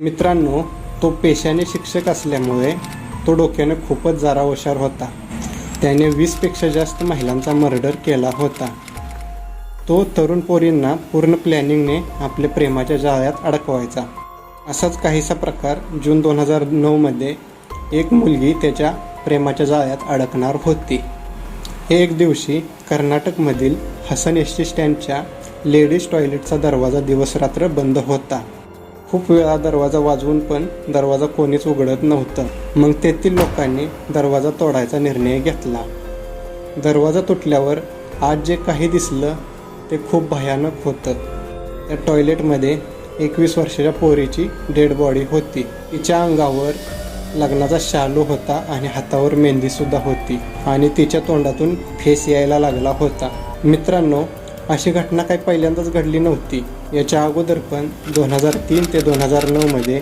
मित्रांनो तो पेशाने शिक्षक असल्यामुळे तो डोक्याने खूपच जरा हुशार होता. त्याने वीसपेक्षा जास्त महिलांचा मर्डर केला होता. तो तरुण पोरींना पूर्ण प्लॅनिंगने आपल्या प्रेमाच्या जाळ्यात अडकवायचा. असाच काहीसा प्रकार जून दोन हजार नऊमध्ये एक मुलगी त्याच्या प्रेमाच्या जाळ्यात अडकणार होती. एक दिवशी कर्नाटकमधील हसन एस टी स्टँडच्या लेडीज टॉयलेटचा दरवाजा दिवसरात्र बंद होता. खूप वेळा दरवाजा वाजवून पण दरवाजा कोणीच उघडत नव्हतं. मग तेथील लोकांनी दरवाजा तोडायचा निर्णय घेतला. दरवाजा तुटल्यावर आज जे काही दिसलं ते खूप भयानक होतं. त्या टॉयलेटमध्ये एकवीस वर्षाच्या पोरीची डेड बॉडी होती. तिच्या अंगावर लग्नाचा शालू होता आणि हातावर मेहंदीसुद्धा होती आणि तिच्या तोंडातून फेस यायला लागला होता. मित्रांनो अशी घटना काही पहिल्यांदाच घडली नव्हती. याच्या अगोदर पण दोन हजार तीन ते दोन हजार नऊमध्ये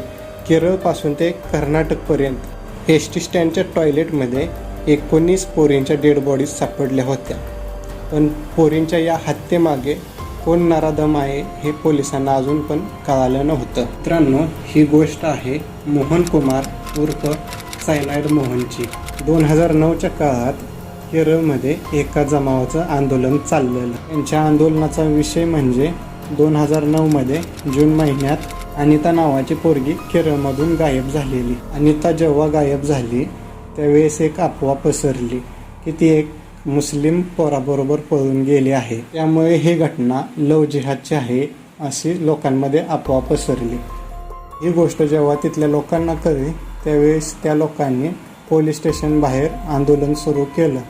केरळपासून ते कर्नाटकपर्यंत एस टी स्टँडच्या टॉयलेटमध्ये एकोणीस पोरींच्या डेड बॉडीज सापडल्या होत्या. पण पोरींच्या या हत्येमागे कोण नराधम आहे हे पोलिसांना अजून पण कळालं नव्हतं. मित्रांनो ही गोष्ट आहे मोहन कुमार उर्फ सायनाईड मोहनची. दोन हजार नऊच्या काळात केरळमध्ये एका जमावाचं आंदोलन चाललेलं. त्यांच्या आंदोलनाचा विषय म्हणजे दोन हजार नऊमध्ये जून महिन्यात अनिता नावाची पोरगी केरळमधून गायब झालेली. अनिता जेव्हा गायब झाली त्यावेळेस एक अफवा पसरली की ती एक मुस्लिम पोराबरोबर पळून गेली आहे. त्यामुळे ही घटना लव जिहादची आहे अशी लोकांमध्ये अफवा पसरली. ही गोष्ट जेव्हा तिथल्या लोकांना कळली त्यावेळेस त्या लोकांनी पोलीस स्टेशन बाहेर आंदोलन सुरू केलं.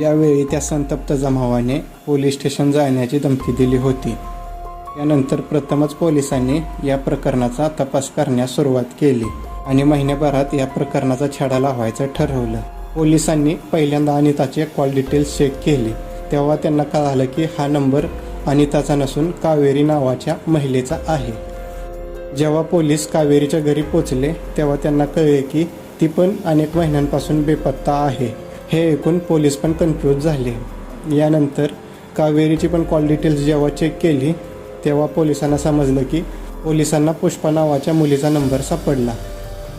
यावेळी त्या संतप्त जमावाने पोलीस स्टेशन जाण्याची धमकी दिली होती. यानंतर प्रथमच पोलिसांनी या प्रकरणाचा तपास करण्यास सुरुवात केली आणि महिन्याभरात या प्रकरणाचा छडा लावायचं ठरवलं. पोलिसांनी पहिल्यांदा अनिताचे कॉल डिटेल्स चेक केले. तेव्हा त्यांना कळालं की हा नंबर अनिताचा नसून कावेरी नावाच्या महिलेचा आहे. जेव्हा पोलीस कावेरीच्या घरी पोचले तेव्हा त्यांना कळले की ती पण अनेक महिन्यांपासून बेपत्ता आहे. हे ऐकून पोलीस पण कन्फ्यूज झाले. यानंतर कावेरीची पण कॉल डिटेल्स जेव्हा चेक केली तेव्हा पोलिसांना समजलं की पोलिसांना पुष्पा नावाच्या मुलीचा नंबर सापडला.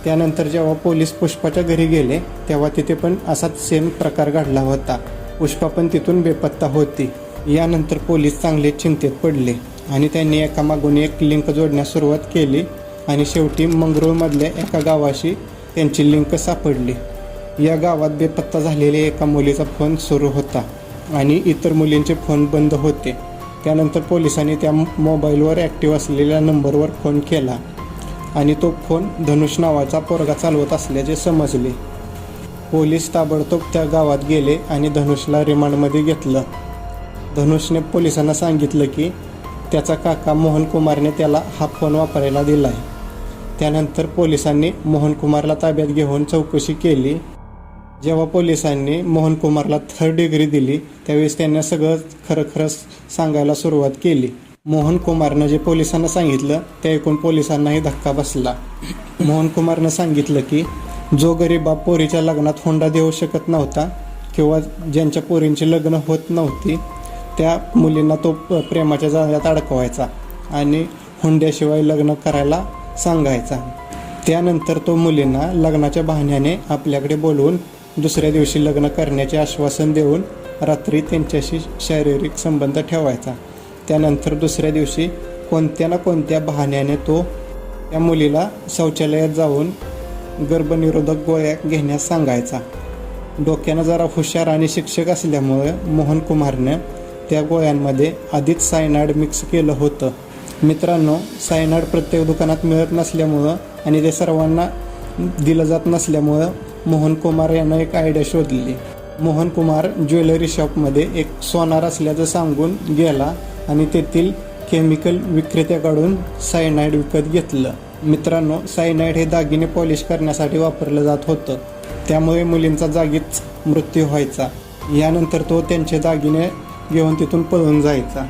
त्यानंतर जेव्हा पोलीस पुष्पाच्या घरी गेले तेव्हा तिथे पण असाच सेम प्रकार घडला होता. पुष्पा पण तिथून बेपत्ता होती. यानंतर पोलीस चांगले चिंतेत पडले आणि त्यांनी एकामागून एक लिंक जोडण्यास सुरुवात केली आणि शेवटी मंगरूळमधल्या एका गावाशी त्यांची लिंक सापडली या गावात बेपत्ता झालेल्या एका मुलीचा फोन सुरू होता आणि इतर मुलींचे फोन बंद होते. त्यानंतर पोलिसांनी त्या मोबाईलवर ॲक्टिव्ह असलेल्या नंबरवर फोन केला आणि तो फोन धनुष नावाचा पोरगा चालवत असल्याचे समजले. पोलीस ताबडतोब त्या गावात गेले आणि धनुषला रिमांडमध्ये घेतलं. धनुषने पोलिसांना सांगितलं की त्याचा काका मोहन कुमारने त्याला हा फोन वापरायला दिला आहे त्यानंतर पोलिसांनी मोहन कुमारला ताब्यात घेऊन चौकशी केली. जेव्हा पोलिसांनी मोहन कुमारला थर्ड डिग्री दिली त्यावेळेस त्यांना सगळं खरं खरं सांगायला सुरुवात केली. मोहन कुमारनं जे पोलिसांना सांगितलं ते ऐकून पोलिसांनाही धक्का बसला. मोहन कुमारनं सांगितलं की जो गरीब बाप पोरीच्या लग्नात हुंडा देऊ शकत नव्हता किंवा ज्यांच्या पोरींची लग्न होत नव्हती त्या मुलींना तो प्रेमाच्या जाळ्यात अडकवायचा आणि हुंड्याशिवाय लग्न करायला सांगायचा. त्यानंतर तो मुलींना लग्नाच्या बहाण्याने आपल्याकडे बोलवून दुसऱ्या दिवशी लग्न करण्याचे आश्वासन देऊन रात्री त्यांच्याशी शारीरिक संबंध ठेवायचा. त्यानंतर दुसऱ्या दिवशी कोणत्या ना कोणत्या बहाण्याने तो त्या मुलीला शौचालयात जाऊन गर्भनिरोधक गोळ्या घेण्यास सांगायचा. डोक्यानं जरा हुशार आणि शिक्षक असल्यामुळे मोहन कुमारनं त्या गोळ्यांमध्ये आधीच सायनाइड मिक्स केलं होतं. मित्रांनो सायनाइड प्रत्येक दुकानात मिळत नसल्यामुळं आणि ते सर्वांना दिलं जात नसल्यामुळं मोहन कुमार यानं एक आयडिया शोधली. मोहन कुमार ज्वेलरी शॉपमध्ये एक सोनार असल्याचं सांगून गेला आणि तेथील केमिकल विक्रेत्याकडून सायनाइड विकत घेतलं. मित्रांनो सायनाइड हे दागिने पॉलिश करण्यासाठी वापरलं जात होतं. त्यामुळे मुलींचा जागीच मृत्यू व्हायचा. यानंतर तो त्यांचे दागिने घेऊन तिथून पळून जायचा.